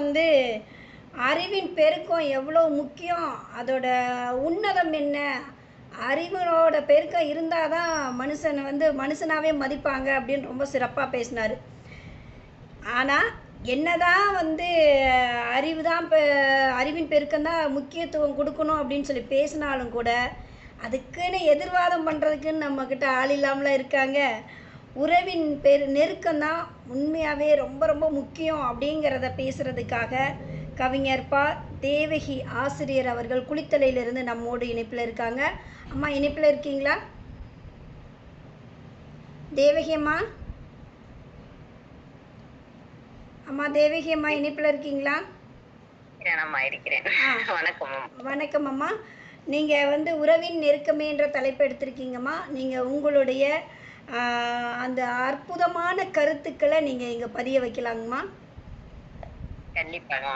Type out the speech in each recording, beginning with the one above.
வந்து அறிவின் பெருக்கம் எவ்வளோ முக்கியம்? அதோட உன்னதம் என்ன? அறிவோட பெருக்கம் இருந்தால் தான் மனுஷனை வந்து மனுஷனாகவே மதிப்பாங்க அப்படின்னு ரொம்ப சிறப்பாக பேசினார். ஆனால் என்னதான் வந்து அறிவு தான் இப்போ அறிவின் பெருக்கம் தான் முக்கியத்துவம் கொடுக்கணும் அப்படின்னு சொல்லி பேசினாலும் கூட அதுக்குன்னு எதிர்வாதம் பண்ணுறதுக்குன்னு நம்மக்கிட்ட ஆள் இல்லாமலாம் இருக்காங்க. உறவின் பெரு நெருக்கம் தான் உண்மையாகவே ரொம்ப ரொம்ப முக்கியம் அப்படிங்கிறத பேசுகிறதுக்காக கவிஞர் பா. தேவகி ஆசிரியர் அவர்கள் குளித்தலையிலிருந்து நம்மோடு இணைப்பில் இருக்காங்க. அம்மா இணைப்பில் இருக்கீங்களா? தேவகி அம்மா? அம்மா தேவகி அம்மா இணைப்பில் இருக்கீங்களா. வணக்கம் அம்மா. நீங்கள் வந்து உறவின் நெருக்கமே என்ற தலைப்பு எடுத்திருக்கீங்கம்மா. நீங்கள் உங்களுடைய அந்த அற்புதமான கருத்துக்களை நீங்க இங்க பதிய வைக்கலாங்கம்மா. கண்டிப்பாக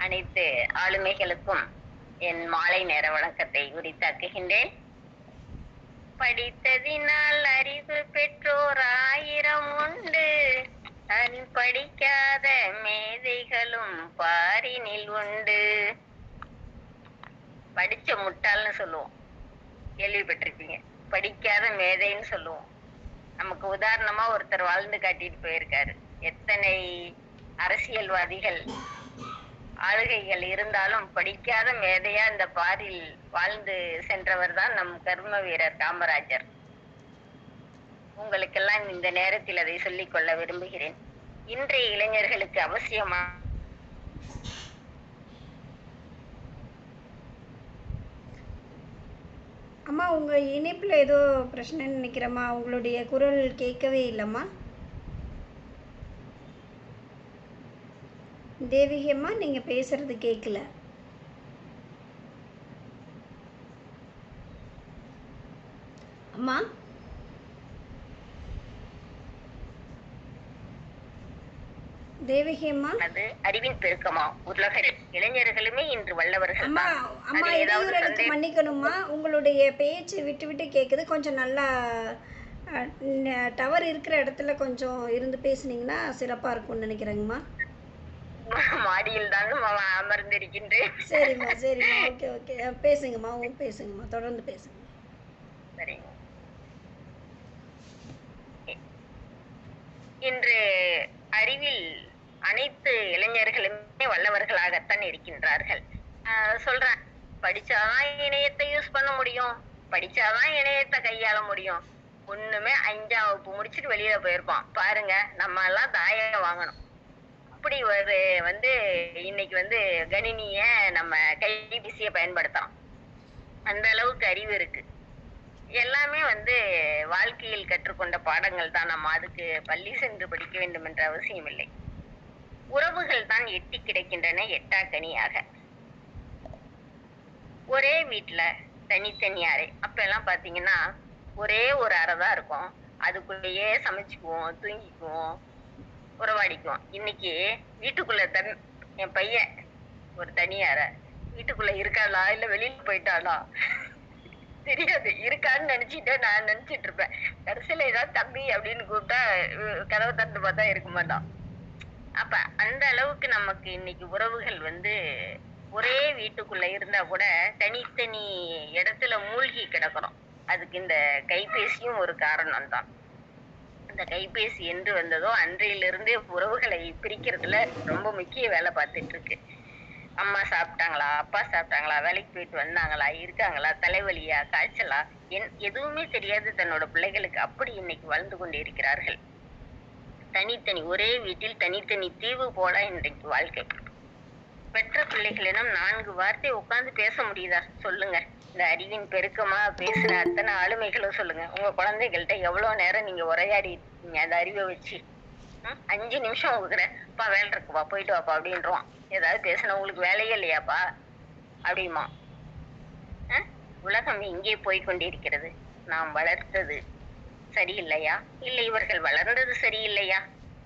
அனைத்து ஆளுமைகளுக்கும் என் மாலை நேர வழக்கத்தை உரித்தாக்குகின்றேன். படித்ததினால் அறிவு பெற்றோர் ஆயிரம் உண்டு. அதில் படிக்காத மேதைகளும் பாரினில் உண்டு. படிச்ச முட்டாள்னு சொல்லுவோம். கேள்விப்பட்டிருக்கீங்க படிக்காத மேதைன்னு சொல்லுவோம். நமக்கு உதாரணமா ஒருத்தர் வாழ்ந்து காட்டிட்டு போயிருக்காரு. எத்தனை அரசியல்வாதிகள் ஆளுகைகள் இருந்தாலும் படிக்காத மேதையா இந்த பாரில் வாழ்ந்து சென்றவர் தான் நம் கர்ம வீரர் காமராஜர். உங்களுக்கெல்லாம் இந்த நேரத்தில் அதை சொல்லிக் கொள்ள விரும்புகிறேன். இன்றைய இளைஞர்களுக்கு அவசியமா அம்மா உங்கள் இணைப்பில் ஏதோ பிரச்சனைன்னு நினைக்கிறேம்மா. உங்களுடைய குரல் கேட்கவே இல்லைம்மா. தேவிகி அம்மா நீங்கள் பேசுகிறது கேட்கல. அம்மா தேவகி அம்மா? அது அறிவின் பெருக்கமா? உலக இளைஞர்களுமே இன்று வல்லவர்கள் அம்மா இடையூறு எனக்கு மன்னிக்கணும்மா உங்களுடைய பேச்சு விட்டு விட்டு கேட்குது கொஞ்சம் நல்லா டவர் இருக்கிற இடத்துல கொஞ்சம் இருந்து பேசுனீங்கன்னா சிறப்பாக இருக்கும்னு நினைக்கிறேங்கம்மா மாடியில் அமர்ந்திருக்கின்றேன். சரிம்மா சரிம்மா. Okay okay. பேசுங்கம்மா. பேசுங்கம்மா. தொடர்ந்து பேசுங்க. சரிங்க இன்று அறிவில் அனைத்து இளைஞர்களுமே வல்லவர்களாகத்தான் இருக்கின்றார்கள். ஆஹ் சொல்றேன். படிச்சாதான் இணையத்தை யூஸ் பண்ண முடியும். படிச்சாதான் இணையத்தை கையாள முடியும். ஒண்ணுமே அஞ்சாம் வகுப்பு முடிச்சுட்டு வெளியில போயிருப்பான். பாருங்க நம்ம எல்லாம் தாயம் வாங்கணும். அப்படி ஒரு வந்து இன்னைக்கு வந்து கணினிய நம்ம கைபேசியை பயன்படுத்தலாம். அந்த அளவுக்கு அறிவு இருக்கு. எல்லாமே வந்து வாழ்க்கையில் கற்றுக்கொண்ட பாடங்கள் தான். நம்ம அதுக்கு பள்ளி சென்று படிக்க வேண்டும் என்ற அவசியம் இல்லை. தான் எட்டி கிடைக்கின்றன எட்டாக்கனியாக. ஒரே வீட்டுல தனித்தனி அறை அப்ப எல்லாம் பாத்தீங்கன்னா ஒரே ஒரு அறை தான் இருக்கும். அதுக்குள்ளேயே சமைச்சுக்குவோம் தூங்கிக்குவோம் உறவாடிக்குவோம். இன்னைக்கு வீட்டுக்குள்ள தன் என் பையன் ஒரு தனி அறை. வீட்டுக்குள்ள இருக்காளா இல்ல வெளியில போயிட்டாளா? தெரியாது. இருக்கான்னு நினைச்சிட்டு நான் நினைச்சிட்டு இருப்பேன். கடைசியில ஏதாவது தம்பி அப்படின்னு கூப்பிட்டா கதவை திறந்து பார்த்தா இருக்க மாட்டான். அப்ப அந்த அளவுக்கு நமக்கு இன்னைக்கு உறவுகள் வந்து ஒரே வீட்டுக்குள்ள இருந்தா கூட தனித்தனி இடத்துல மூழ்கி கிடக்கிறோம். அதுக்கு இந்த கைபேசியும் ஒரு காரணம் தான் இந்த கைபேசி என்று வந்ததோ அன்றையிலிருந்தே உறவுகளை பிரிக்கிறதுல ரொம்ப முக்கிய வேலை பார்த்துட்டு இருக்கு அம்மா சாப்பிட்டாங்களா அப்பா சாப்பிட்டாங்களா வேலைக்கு போயிட்டு வந்தாங்களா இருக்காங்களா தலைவலியா காய்ச்சலா? என் எதுவுமே தெரியாது தன்னோட பிள்ளைகளுக்கு அப்படி இன்னைக்கு வாழ்ந்து கொண்டு இருக்கிறார்கள் தனித்தனி ஒரே வீட்டில் தனித்தனி தீவு போல இன்றைக்கு வாழ்க்கை. பெற்ற பிள்ளைகளிடம் நான்கு வார்த்தை உட்கார்ந்து பேச முடியுதா? சொல்லுங்க. இந்த அறிவின் பெருக்கமா பேசுன அத்தனை ஆளுமைகளும் சொல்லுங்க. உங்க குழந்தைகள்கிட்ட எவ்வளவு நேரம் நீங்க உரையாடி இருக்கீங்க அந்த அறிவை வச்சு. ம்? அஞ்சு நிமிஷம் உங்ககிட்ட அப்பா வேலை இருக்குப்பா. போயிட்டு வாப்பா அப்படின்றான் ஏதாவது பேசினா உங்களுக்கு வேலையே இல்லையாப்பா? அப்படிமா உலகம் எங்கே போய் கொண்டிருக்கிறது. நாம் வளர்த்தது சரியில்லையா? இல்லை இவர்கள் வளர்ந்தது சரியில்லையா?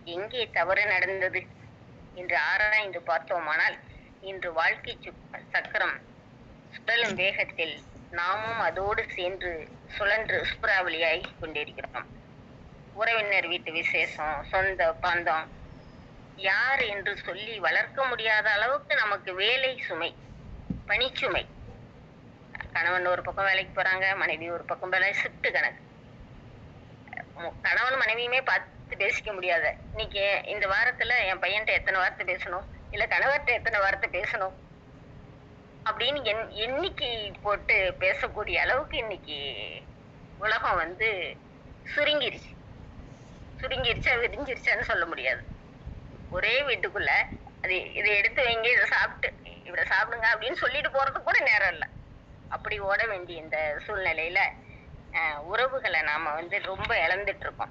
எங்கே தவறு நடந்தது? என்று ஆராய்ந்து பார்த்தோமானால் இன்று வாழ்க்கை சக்கரம் சுழலும் வேகத்தில் நாமும் அதோடு சேர்ந்து சுழன்று சுப்ராவளியாய் கொண்டிருக்கிறோம். உறவினர் வீட்டு விசேஷம் சொந்த பந்தம் யார் என்று சொல்லி வளர்க்க முடியாத அளவுக்கு நமக்கு வேலை சுமை பணிச்சுமை. கணவன் ஒரு பக்கம் வேலைக்கு போறாங்க மனைவி ஒரு பக்கம் வேலை சிட்டு கணக்கு. கணவன் மனைவியுமே பார்த்து பேசிக்க முடியாத. இன்னைக்கு இந்த வாரத்துல என் பையன்கிட்ட எத்தனை வார்த்தை பேசணும்? இல்ல கணவர்கிட்ட எத்தனை வார்த்தை பேசணும்? அப்படின்னு என் எண்ணிக்கை போட்டு பேசக்கூடிய அளவுக்கு இன்னைக்கு உலகம் வந்து சுருங்கிருச்சு. சுருங்கிருச்சா விரிஞ்சிருச்சான்னு சொல்ல முடியாது. ஒரே வீட்டுக்குள்ள அது இதை எடுத்து வைங்க இதை சாப்பிட்டு இவரை சாப்பிடுங்க அப்படின்னு சொல்லிட்டு போறதுக்கு கூட நேரம் இல்லை. அப்படி ஓட வேண்டிய இந்த சூழ்நிலையில உறவுகளை நாம வந்து ரொம்ப இழந்துட்டு இருக்கோம்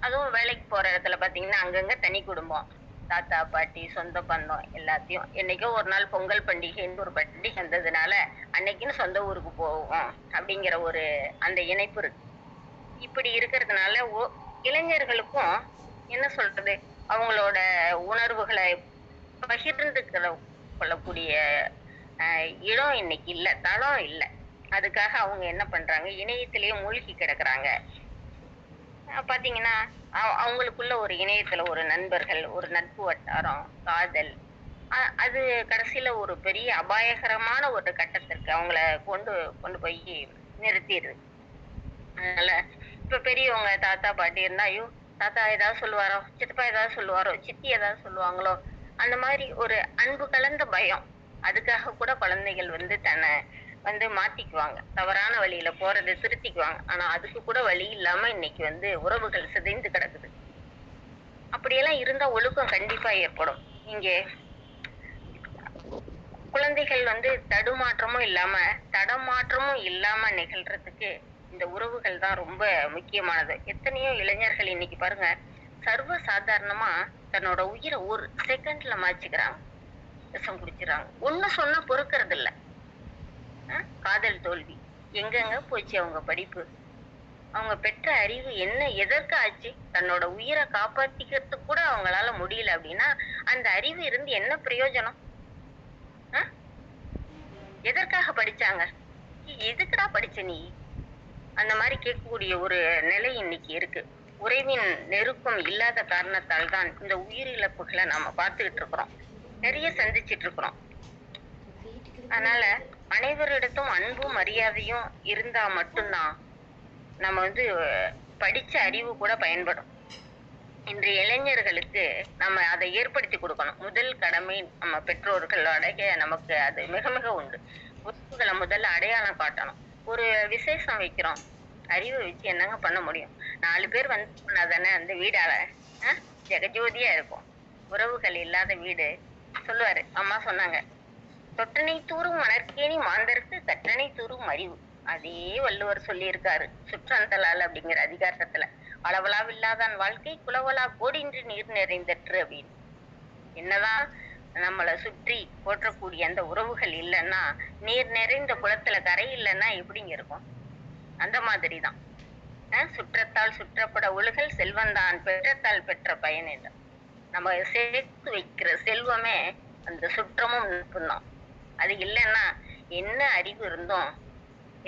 அதுவும் வேலைக்கு போற இடத்துல பாத்தீங்கன்னா அங்கங்க தனி குடும்பம். தாத்தா பாட்டி சொந்த பந்தம் எல்லாத்தையும். என்னைக்கோ ஒரு நாள் பொங்கல் பண்டிகைன்னு ஒரு பண்டிகை வந்ததுனால அன்னைக்குன்னு சொந்த ஊருக்கு போவோம் அப்படிங்கிற ஒரு அந்த இணைப்பு இருக்கு. இப்படி இருக்கிறதுனால ஓ- இளைஞர்களுக்கும் என்ன சொல்றது? அவங்களோட உணர்வுகளை பகிர்ந்து கொள்ளக்கூடிய இடம் இன்னைக்கு இல்லை தளம் இல்லை. அதுக்காக அவங்க என்ன பண்றாங்க? இணையத்திலேயே மூழ்கி கிடக்குறாங்க. பாத்தீங்கன்னா அவங்களுக்குள்ள ஒரு இணையத்துல ஒரு நண்பர்கள் ஒரு நட்பு வட்டாரம் காதல். அது கடைசியில ஒரு பெரிய அபாயகரமான ஒரு கட்டத்திற்கு அவங்கள கொண்டு கொண்டு போய் நிறுத்திடுது. அதனால இப்ப பெரியவங்க தாத்தா பாட்டி இருந்தா ஐயோ தாத்தா ஏதாவது சொல்லுவாரோ? சித்தப்பா ஏதாவது சொல்லுவாரோ? சித்தி ஏதாவது சொல்லுவாங்களோ? அந்த மாதிரி ஒரு அன்பு கலந்த பயம். அதுக்காக கூட குழந்தைகள் வந்து தன்னை வந்து மாத்திக்குவாங்க. தவறான வழியில போறதை திருத்திக்குவாங்க. ஆனா அதுக்கு கூட வழி இல்லாம இன்னைக்கு வந்து உறவுகள் சிதைந்து கிடக்குது. அப்படியெல்லாம் இருந்தா ஒழுக்கம் கண்டிப்பா ஏற்படும். இங்கே குழந்தைகள் வந்து தடுமாற்றமும் இல்லாம தடமாற்றமும் இல்லாம நிகழ்றதுக்கு இந்த உறவுகள் தான் ரொம்ப முக்கியமானது. எத்தனையோ இளைஞர்கள் இன்னைக்கு பாருங்க சர்வ சாதாரணமா தன்னோட உயிரை ஒரு செகண்ட்ல மாய்ச்சிக்கிறாங்க. விஷம் குடிச்சிடறாங்க. ஒண்ணு சொன்னா பொறுக்கிறது இல்ல காதல் தோல்வி. எங்கெங்க போச்சு அவங்க படிப்பு? அவங்க பெற்ற அறிவு என்ன எதற்கு ஆச்சு? தன்னோட உயிரை காப்பாத்திக்கிறது கூட அவங்களால முடியல அப்படின்னா அந்த அறிவு இருந்து என்ன பிரயோஜனம்? எதற்காக படிச்சாங்க? எதுக்குடா படிச்ச நீ? அந்த மாதிரி கேட்கக்கூடிய ஒரு நிலை இன்னைக்கு இருக்கு. உறவின் நெருக்கம் இல்லாத காரணத்தால் தான் இந்த உயிரிழப்புகளை நாம பார்த்துக்கிட்டு இருக்கிறோம். நிறைய சந்திச்சிட்டு இருக்கிறோம். அதனால அனைவரிடத்தும் அன்பும் மரியாதையும் இருந்தா மட்டும்தான் நம்ம வந்து படிச்ச அறிவு கூட பயன்படும். இன்றைய இளைஞர்களுக்கு நம்ம அதை ஏற்படுத்தி கொடுக்கணும். முதல் கடமை நம்ம பெற்றோர்களோட நமக்கு அது மிக மிக உண்டு. உறவுகளை முதல்ல அடையாளம் காட்டணும். ஒரு விசேஷம் வைக்கிறோம். அறிவை வச்சு என்னங்க பண்ண முடியும்? நாலு பேர் வந்து பண்ணாதானே அந்த வீடால ஜெகஜோதியா இருக்கும். உறவுகள் இல்லாத வீடு. சொல்லுவாரு. அம்மா சொன்னாங்க தொட்டனை தூரும் மணற்கேணி மாந்தருக்கு கற்றனை தூரும் அறிவு. அதே வள்ளுவர் சொல்லியிருக்காரு சுற்றந்தலால் அப்படிங்கிற அதிகாரத்துல அளவலாவில்லாதான் வாழ்க்கை குலவலா கோடின்றி நீர் நிறைந்தற்று அப்படின்னு. என்னதான் நம்மளை சுற்றி போற்றக்கூடிய அந்த உறவுகள் இல்லைன்னா நீர் நிறைந்த குளத்துல கரை இல்லைன்னா எப்படிங்க இருக்கும்? அந்த மாதிரிதான். தான் சுற்றத்தால் சுற்றப்பட ஒழுகல் செல்வந்தான் பெற்றத்தால் பெற்ற பயன் என்று நம்ம சேர்த்து வைக்கிற செல்வமே அந்த சுற்றமும் நட்பும் தான் அது இல்லைன்னா என்ன அறிவு இருந்தோம்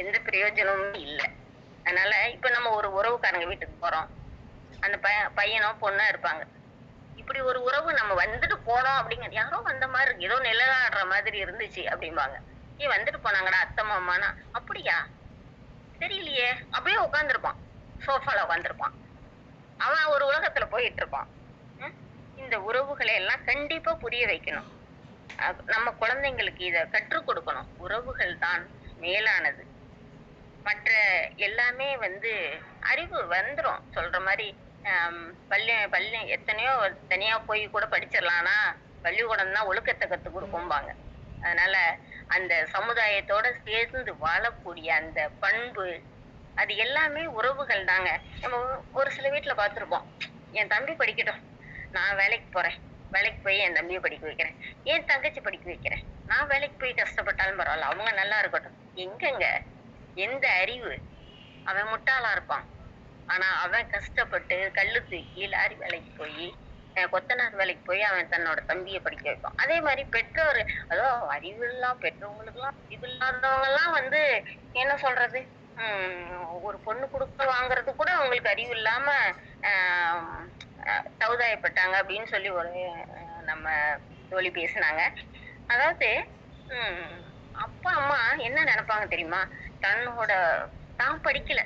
எந்த பிரயோஜனமும் இல்லை. அதனால இப்ப நம்ம ஒரு உறவுக்காரங்க வீட்டுக்கு போறோம். அந்த பைய பையனோ பொண்ணா இருப்பாங்க. இப்படி ஒரு உறவு நம்ம வந்துட்டு போனோம் அப்படிங்கிறது யாரோ வந்த மாதிரி இருக்கு. ஏதோ நிழலாடுற மாதிரி இருந்துச்சு அப்படிம்பாங்க. ஏ வந்துட்டு போனாங்கடா அத்தை மாமானா அப்படியா? தெரியலையே. அப்படியே உட்காந்துருப்பான் சோஃபால உட்காந்துருப்பான் அவன் ஒரு உலகத்துல போயிட்டு இருப்பான். இந்த உறவுகளை எல்லாம் கண்டிப்பா புரிய வைக்கணும். நம்ம குழந்தைங்களுக்கு இதை கற்றுக் கொடுக்கணும். உறவுகள் தான் மேலானது. மற்ற எல்லாமே வந்து அறிவு வந்துரும். சொல்ற மாதிரி பள்ளி பள்ளி எத்தனையோ தனியா போய் கூட படிச்சிடலாம்னா பள்ளிக்கூடம் தான் ஒழுக்கத்தை கத்து கொடுக்கும்பாங்க. அதனால அந்த சமுதாயத்தோட சேர்ந்து வாழக்கூடிய அந்த பண்பு அது எல்லாமே உறவுகள் தாங்க. நம்ம ஒரு சில வீட்டுல பார்த்திருப்போம் என் தம்பி படிக்கட்டும். நான் வேலைக்கு போறேன். வேலைக்கு போய் என் தம்பியை படிக்க வைக்கிறேன். என் தங்கச்சி படிக்க வைக்கிறேன். நான் வேலைக்கு போய் கஷ்டப்பட்டாலும் பரவாயில்ல. அவங்க நல்லா இருக்கட்டும். எங்கங்க? எந்த அறிவு? அவன் முட்டாளா இருப்பான். ஆனா அவன் கஷ்டப்பட்டு கல்லு தூக்கி லாரி வேலைக்கு போய் கொத்தனார் வேலைக்கு போய் அவன் தன்னோட தம்பியை படிக்க வைப்பான். அதே மாதிரி பெற்றோர் அதோ அறிவு எல்லாம் பெற்றவங்களுக்குலாம் அறிவு இல்லாதவங்க எல்லாம் வந்து என்ன சொல்றது? உம் ஒரு பொண்ணு கொடுக்க வாங்குறது கூட அவங்களுக்கு அறிவு இல்லாம ஆஹ் அஹ், சமுதாயப்பட்டாங்க அப்படின்னு சொல்லி ஒரு நம்ம தோழி பேசினாங்க. அதாவது அப்பா அம்மா என்ன நினைப்பாங்க தெரியுமா? தன்னோட நான் படிக்கல.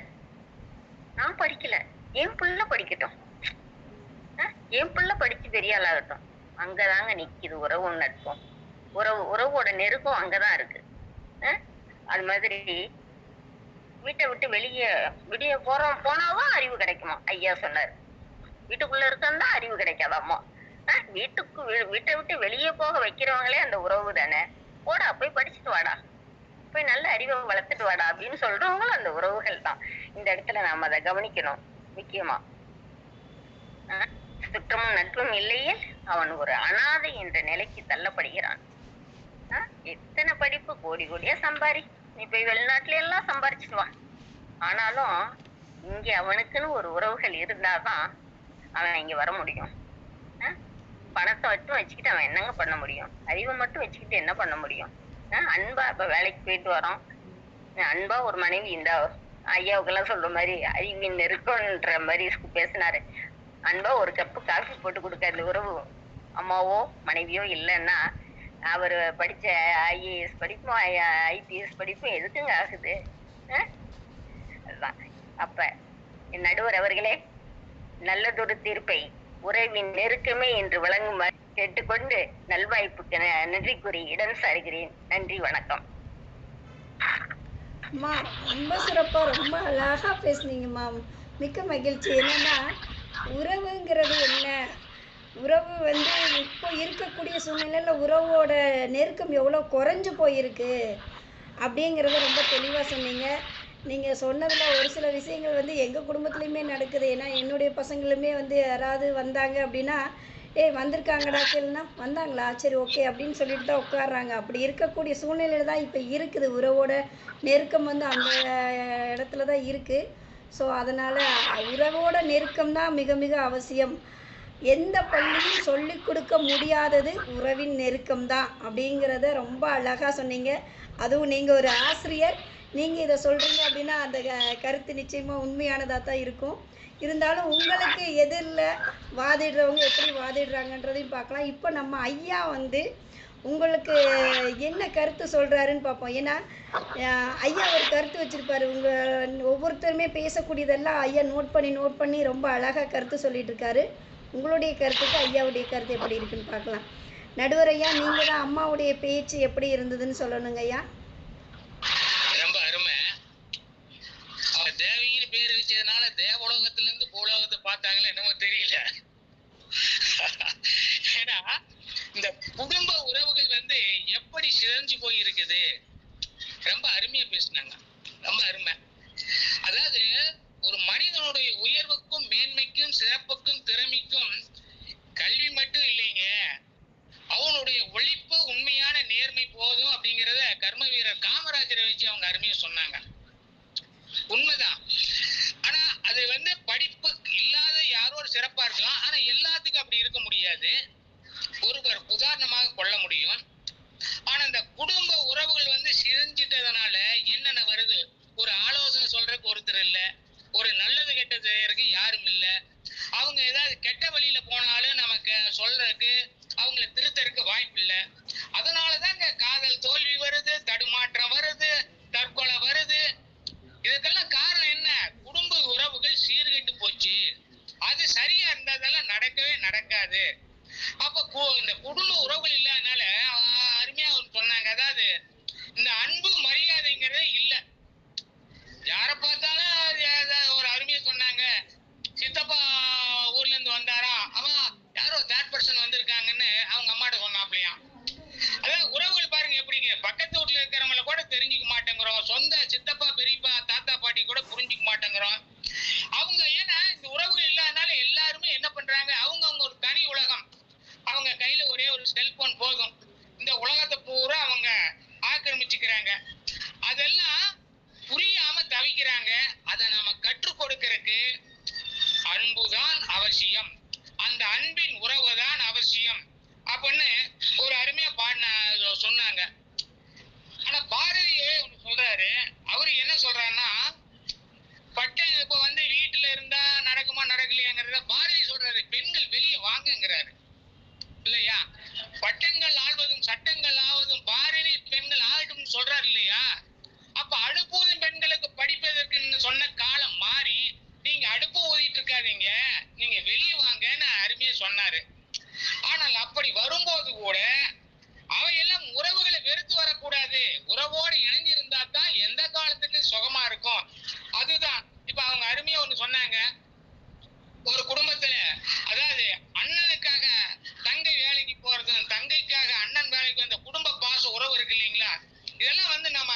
நான் படிக்கல. என் பிள்ளை படிக்கட்டும். என் பிள்ளை படிச்சு பெரிய ஆளாகட்டும் அங்கதாங்க நிக்குது உறவும் நட்பும் உறவு உறவோட நெருக்கம் அங்கதான் இருக்கு. அது மாதிரி வீட்டை விட்டு வெளியே வெளியே போறோம். போனாவும் அறிவு கிடைக்குமா? ஐயா சொன்னாரு. வீட்டுக்குள்ள இருக்கா அறிவு கிடைக்காதாம்மா ஆஹ் வீட்டுக்கு வீட்டை விட்டு வெளியே போக வைக்கிறவங்களே அந்த உறவு தானே. போடா போய் படிச்சுட்டு வாடா. போய் நல்ல அறிவை வளர்த்துட்டு வாடா அப்படின்னு சொல்றவங்களும் அந்த உறவுகள் தான். இந்த இடத்துல நாம அதை கவனிக்கணும் முக்கியமா. சுற்றமும் நட்பும் இல்லையே அவன் ஒரு அனாதை என்ற நிலைக்கு தள்ளப்படுகிறான். எத்தனை படிப்பு கோடி கோடியா சம்பாரி. நீ போய் வெளிநாட்டுல எல்லாம் சம்பாரிச்சுட்டு வா. ஆனாலும் இங்க அவனுக்குன்னு ஒரு உறவுகள் இருந்தாதான் அவன் இங்க வர முடியும். பணத்தை மட்டும் வச்சுக்கிட்டு அவன் என்னங்க பண்ண முடியும்? அறிவை மட்டும் வச்சுக்கிட்டு என்ன பண்ண முடியும்? அன்பா இப்ப வேலைக்கு போயிட்டு வரோம். அன்பா ஒரு மனைவி இந்த ஐயாவுக்கெல்லாம் சொல்ற மாதிரி அறிவின் நெருக்கம்ன்ற மாதிரி பேசினாரு. அன்பா ஒரு கப்பு காஃபி போட்டு கொடுக்காத உறவு. அம்மாவோ மனைவியோ இல்லைன்னா அவர் படிச்ச ஐஏஎஸ் படிப்பும் ஐபிஎஸ் படிப்பும் எதுக்குங்க ஆகுது? அதுதான். அப்ப என் நடுவர் அவர்களே நல்லதொரு தீர்ப்பை உறவின் நெருக்கமே என்று வழங்குமாறு கேட்டுக்கொண்டு நல்வாய்ப்புக்கு நன்றி கூறி இடம் சாருகிறேன். நன்றி வணக்கம். அம்மா ரொம்ப சிறப்பா ரொம்ப அழகா பேசுனீங்கம்மா மிக்க மகிழ்ச்சி. என்னன்னா உறவுங்கிறது என்ன? உறவு வந்து இப்போ இருக்கக்கூடிய சூழ்நிலையில உறவோட நெருக்கம் எவ்வளோ குறைஞ்சு போயிருக்கு அப்படிங்கிறத ரொம்ப தெளிவாக சொன்னீங்க. நீங்கள் சொன்னதில் ஒரு சில விஷயங்கள் வந்து எங்கள் குடும்பத்துலேயுமே நடக்குது. ஏன்னா என்னுடைய பசங்களுமே வந்து யாராவது வந்தாங்க அப்படின்னா ஏய் வந்திருக்காங்கடா கேளுனா வந்தாங்களா? சரி ஓகே அப்படின்னு சொல்லிட்டு தான் உட்கார்றாங்க. அப்படி இருக்கக்கூடிய சூழ்நிலையில தான் இப்போ இருக்குது. உறவோட நெருக்கம் வந்து அந்த இடத்துல தான் இருக்குது ஸோ அதனால் உறவோட நெருக்கம் தான் மிக மிக அவசியம். எந்த பள்ளியும் சொல்லிக் கொடுக்க முடியாதது உறவின் நெருக்கம் தான் அப்படிங்கிறத ரொம்ப அழகாக சொன்னீங்க. அதுவும் நீங்கள் ஒரு ஆசிரியர். நீங்கள் இதை சொல்கிறீங்க அப்படின்னா அந்த க- கருத்து நிச்சயமாக உண்மையானதாக தான் இருக்கும். இருந்தாலும் உங்களுக்கு எதிரில் வாதிடுறவங்க எப்படி வாதிடுறாங்கன்றதையும் பார்க்கலாம். இப்போ நம்ம ஐயா வந்து உங்களுக்கு என்ன கருத்து சொல்கிறாருன்னு பார்ப்போம். ஏன்னா ஐயா ஒரு கருத்து வச்சுருப்பாரு. உங்கள் ஒவ்வொருத்தருமே பேசக்கூடியதெல்லாம் ஐயா நோட் பண்ணி நோட் பண்ணி ரொம்ப அழகாக கருத்து சொல்லிகிட்டு இருக்காரு உங்களுடைய கருத்துக்கு ஐயாவுடைய கருத்து எப்படி இருக்குன்னு பார்க்கலாம். நடுவர் ஐயா நீங்கள் தான் அம்மாவுடைய பேச்சு எப்படி இருந்ததுன்னு சொல்லணுங்க ஐயா ரொம்ப அருமை அவங்க தேவின்னு பேர் வச்சதுனால தேவலோகத்துல இருந்து பூலோகத்தை பார்த்தாங்களே என்னமோ தெரியல. ஏன்னா இந்த குடும்ப உறவுகள் வந்து எப்படி சிதஞ்சு போயிருக்குது? ரொம்ப அருமையா பேசினாங்க. ரொம்ப அருமை. அதாவது ஒரு மனிதனுடைய உயர்வுக்கும் மேன்மைக்கும் சிறப்புக்கும் திறமைக்கும் கல்வி மட்டும் இல்லைங்க. அவனுடைய ஒழிப்பு உண்மையான நேர்மை போதும் அப்படிங்கிறத கர்ம வீரர் காமராஜரை வச்சு அவங்க அருமையா சொன்னாங்க. உண்மைதான். அது வந்து படிப்பு இல்லாத யாரோ ஒரு சிறப்பா இருக்கலாம். ஆனா எல்லாத்துக்கும் அப்படி இருக்க முடியாது. ஒருவர் உதாரணமாக கொள்ள முடியும். ஆனா இந்த குடும்ப உறவுகள் வந்து சிதைஞ்சிட்டதுனால என்னென்ன வருது? ஒரு ஆலோசனை சொல்றதுக்கு ஒருத்தர் இல்ல. ஒரு நல்லது கெட்டது செய்யறதுக்கு யாரும் இல்ல. அவங்க ஏதாவது கெட்ட வழியில போனாலும் நமக்கு சொல்றதுக்கு அவங்கள திருத்தறதுக்கு வாய்ப்பு இல்ல. அதனாலதாங்க காதல் தோல்வி வருது தடுமாற்றம் வருது தற்கொலை வருது இதுக்கெல்லாம் காரணம் என்ன குடும்ப உறவுகள் சீர்கெட்டு போச்சு. அது சரியா இருந்ததெல்லாம் நடக்கவே நடக்காது. அப்ப கு- இந்த குடும்ப உறவுகள் இல்லாதனால அருமையா அவர் சொன்னாங்க. அதாவது இந்த அன்பு மரியாதைங்கிறதே இல்ல. யார பார்த்தாலும் அது ஏதாவது ஒரு அருமையா சொன்னாங்க சித்தப்பா ஊர்ல இருந்து வந்தாரா அவன் யாரோ தேர்ட் பர்சன் வந்திருக்காங்கன்னு அவங்க அம்மாட்ட சொன்னாப்லையா அதாவது உறவுகள் பாருங்க எப்படிங்க பக்கத்து வீட்டுல இருக்கிறவங்கள கூட தெரிஞ்சுக்க மாட்டேங்கிறோம் சொந்த சித்தப்பா பெரியப்பா தாத்தா பாட்டி கூட புரிஞ்சுக்க மாட்டேங்கிறோம் அவங்க ஏன்னா இந்த உறவுகள் இல்லாதனால எல்லாருமே என்ன பண்றாங்க அவங்க அவங்க ஒரு தனி உலகம் அவங்க கையில ஒரே ஒரு செல்போன் போதும் இந்த உலகத்தை பூரா அவங்க ஆக்கிரமிச்சுக்கிறாங்க அதெல்லாம் புரியாம தவிக்கிறாங்க அதை நாம கற்றுக் கொடுக்கறதுக்கு அன்புதான் அவசியம். அந்த அன்பின் உறவு தான் அவசியம். அப்படின்னு ஒரு அருமையா பாடின சொன்னாங்க. ஆனா பாரதியே ஒண்ணு சொல்றாரு. அவரு என்ன சொல்றாருன்னா பட்ட இப்ப வந்து வீட்டுல இருந்தா நடக்குமா நடக்கலையாங்கிறத பாரதி சொல்றாரு. பெண்கள் வெளியே வாங்குங்கிறாரு. இல்லையா? பட்டங்கள் ஆழ்வதும் சட்டங்கள் ஆவதும் பாரதி பெண்கள் ஆகட்டும் சொல்றாரு இல்லையா? அப்ப அடுப்பூதும் பெண்களுக்கு படிப்பதற்கு சொன்ன காலம் மாறி நீங்க அடுப்பு ஊதிட்டு இருக்காதீங்க நீங்க வெளியே வாங்கன்னு அருமையா சொன்னாரு. ஆனால் அப்படி வரும்போது கூட அவையெல்லாம் உறவுகளை வெறுத்து வரக்கூடாது. உறவோடு இணைஞ்சிருந்தா தான் எந்த காலத்துக்கு சுகமா இருக்கும். அதுதான். இப்ப அவங்க அருமையா ஒண்ணு சொன்னாங்க. ஒரு குடும்பத்துல அதாவது அண்ணனுக்காக தங்கை வேலைக்கு போறதும் தங்கைக்காக அண்ணன் வேலைக்கு வந்த குடும்ப பாச உறவு இருக்கு இல்லைங்களா? இதெல்லாம் வந்து நம்ம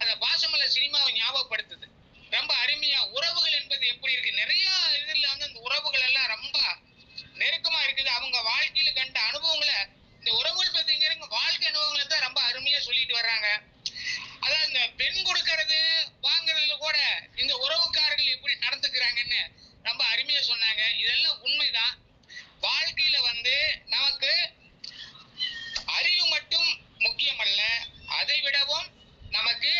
அந்த பாசமல்ல சினிமாவை ஞாபகப்படுத்துது. ரொம்ப அருமையா உறவுகள் என்பது எப்படி இருக்கு? நிறைய இதுல வந்து அந்த உறவுகள் எல்லாம் ரொம்ப நெருக்கமா இருக்குது. அவங்க வாழ்க்கையில கண்ட அனுபவங்களை இந்த உறவுகள் பத்திங்கிறவங்க வாழ்க்கை அனுபவங்களை தான் ரொம்ப அருமையா சொல்லிட்டு வர்றாங்க. அதான் இந்த பெண் கொடுக்கறது வாங்குறதுல கூட இந்த உறவுக்காரர்கள் எப்படி நடந்துக்கிறாங்கன்னு ரொம்ப அருமையா சொன்னாங்க. இதெல்லாம் உண்மைதான். வாழ்க்கையில வந்து நமக்கு அறிவு மட்டும் முக்கியமல்ல அதை விடவும் நமக்கு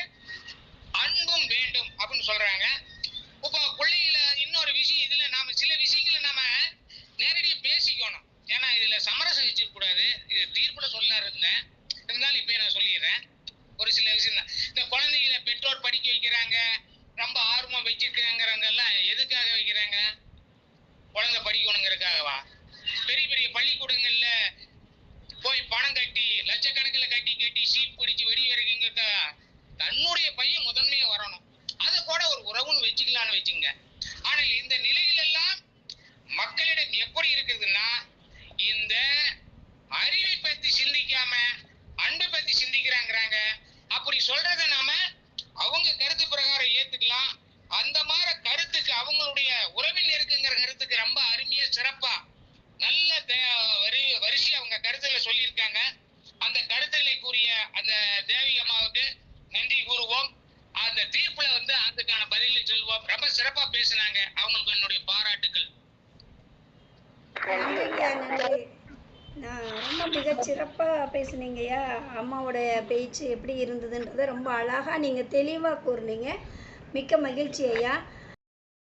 அன்பும் வேண்டும் அப்படின்னு சொல்றாங்க. இப்போ பிள்ளைங்கள இன்னொரு விஷயம் இதுல நாம சில விஷயங்களை நாம நேரடியாக பேசிக்கணும். ஏன்னா இதுல சமரசம் வச்சுக்க கூடாது இது தீர்ப்புல சொல்ல இருந்தேன். இருந்தாலும் இப்ப நான் சொல்லிடுறேன். ஒரு சில விஷயம் தான் இந்த குழந்தைகளை பெற்றோர் படிக்க வைக்கிறாங்க. ரொம்ப ஆர்வமா வச்சிருக்காங்கிறவங்கெல்லாம் எதுக்காக வைக்கிறாங்க? குழந்தை படிக்கணுங்கிறதுக்காகவா? பெரிய பெரிய பள்ளிக்கூடங்கள்ல போய் பணம் கட்டி லட்சக்கணக்கில் கட்டி கட்டி சீட் பிடிச்சி வெளியே இருக்கீங்க தன்னுடைய பையன் முதன்மையாக வரணும். அதை கூட ஒரு உறவுன்னு வச்சுக்கலாம்னு வச்சுங்க ஆனால் இந்த நிலையில எல்லாம் மக்களிடம் எப்படி இருக்குதுன்னா இந்த அறிவை பத்தி சிந்திக்காம அன்பை பத்தி சிந்திக்கிறாங்கிறாங்க. அப்படி சொல்றத நாம அவங்க கருத்து பிரகாரம் ஏத்துக்கலாம். அந்த மாதிரி கருத்துக்கு அவங்களுடைய உறவில் இருக்குங்கிற கருத்துக்கு ரொம்ப அருமையா சிறப்பா நல்ல தே- வரி வரிசை அவங்க கருத்துல சொல்லியிருக்காங்க. அந்த கருத்துக்களை கூறிய அந்த தேவி அம்மாவுக்கு நன்றி கூறுவோம். அந்த தீர்ப்புல வந்து அதுக்கான பதிலை சொல்வோம் ரொம்ப சிறப்பா பேசுனாங்க. அவங்களுக்கு என்னுடைய பாராட்டுக்கள். நான் ரொம்ப மிகச் சிறப்பாக பேசுனீங்கய்யா. அம்மாவோட பேச்சு எப்படி இருந்ததுன்றதை ரொம்ப அழகாக நீங்கள் தெளிவாக கூறுனீங்க. மிக்க மகிழ்ச்சி ஐயா.